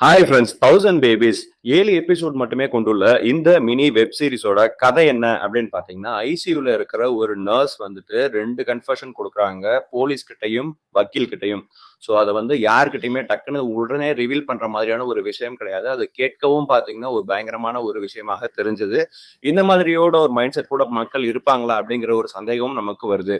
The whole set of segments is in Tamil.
ஹாய் ஃப்ரெண்ட்ஸ் தௌசண்ட் பேபிஸ் ஏழு எபிசோட் மட்டுமே கொண்டுள்ள இந்த மினி வெப் சீரிஸோட கதை என்ன அப்படின்னு பார்த்தீங்கன்னா ஐசியூல இருக்கிற ஒரு நர்ஸ் வந்துட்டு ரெண்டு கன்ஃபர்ஷன் கொடுக்குறாங்க போலீஸ் கிட்டையும் வக்கீல் கிட்டையும். ஸோ அதை வந்து யார்கிட்டையுமே டக்குன்னு உடனே ரிவீல் பண்ற மாதிரியான ஒரு விஷயம் கிடையாது. அது கேட்கவும் பார்த்தீங்கன்னா ஒரு பயங்கரமான ஒரு விஷயமாக தெரிஞ்சது. இந்த மாதிரியோட ஒரு மைண்ட் செட் கூட மக்கள் இருப்பாங்களா அப்படிங்கிற ஒரு சந்தேகமும் நமக்கு வருது.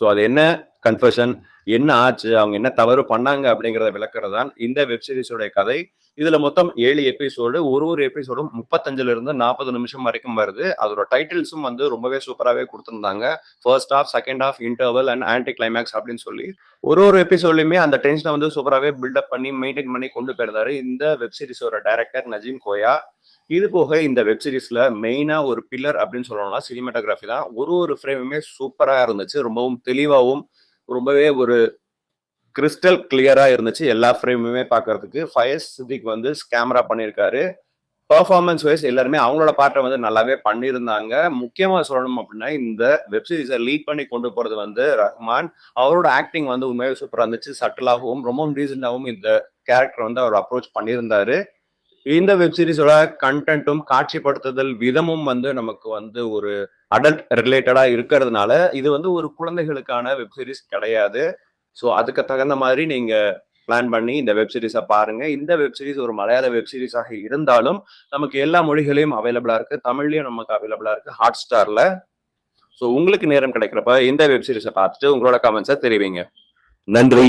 ஸோ அது என்ன கன்ஃபர்ஷன் என்ன ஆச்சு? அவங்க என்ன தவறு பண்ணாங்க? அப்படிங்கிறத விளக்குறது தான் இந்த வெப்சீரிஸோடைய கதை. இதுல மொத்தம் ஏழு எபிசோடு ஒரு ஒரு எபிசோடும் முப்பத்தஞ்சுல இருந்து நாற்பது நிமிஷம் வரைக்கும் வருது. அதோட டைட்டில்ஸும் வந்து ரொம்பவே சூப்பராகவே கொடுத்துருந்தாங்க. First half second half interval and anti climax அப்படின்னு சொல்லி ஒரு ஒரு எபிசோட்லயுமே அந்த டென்ஷனை வந்து சூப்பராகவே பில்டப் பண்ணி மெயின்டைன் பண்ணி கொண்டு போயிருந்தாரு இந்த வெப் சீரிஸோட டைரக்டர் நஜீம் கோயா. இது போக இந்த வெப் சீரிஸ்ல மெயினாக ஒரு பில்லர் அப்படின்னு சொல்லணும்னா சினிமாட்டோகிராஃபி தான். ஒரு ஒரு ஃப்ரேமுமே சூப்பராக இருந்துச்சு. ரொம்பவும் தெளிவாகவும் ரொம்பவே ஒரு கிறிஸ்டல் கிளியராக இருந்துச்சு எல்லா ஃப்ரேமுமே பார்க்கறதுக்கு. ஃபயஸ் சிதிக் வந்து கேமரா பண்ணியிருக்காரு. பர்ஃபார்மன்ஸ் வைஸ் எல்லாருமே அவங்களோட பாட்டை வந்து நல்லாவே பண்ணியிருந்தாங்க. முக்கியமாக சொல்லணும் அப்படின்னா இந்த வெப் சீரிஸை லீட் பண்ணி கொண்டு போகிறது வந்து ரஹ்மான். அவரோட ஆக்டிங் வந்து உண்மையாக சூப்பராக இருந்துச்சு. சட்டிலாகவும் ரொம்பவும் ரீசெண்டாகவும் இந்த கேரக்டர் வந்து அவர் அப்ரோச் பண்ணியிருந்தாரு. இந்த வெப் சீரிஸோட கண்டென்ட்டும் காட்சிப்படுத்துதல் விதமும் வந்து நமக்கு வந்து ஒரு அடல்ட் ரிலேட்டடா இருக்கிறதுனால இது வந்து ஒரு குழந்தைகளுக்கான வெப் சீரிஸ் கிடையாது. ஸோ அதுக்கு தகுந்த மாதிரி நீங்க பிளான் பண்ணி இந்த வெப் சீரிஸை பாருங்க. இந்த வெப் சீரிஸ் ஒரு மலையாள வெப் சீரிஸாக இருந்தாலும் நமக்கு எல்லா மொழிகளையும் அவைலபிளா இருக்கு. தமிழ்லயும் நமக்கு அவைலபிளா இருக்கு. ஹாட் ஸ்டார்ல ஸோ உங்களுக்கு நேரம் கிடைக்கிறப்ப இந்த வெப் சீரிஸை பார்த்துட்டு உங்களோட கமெண்ட்ஸை தெரிவிங்க. நன்றி.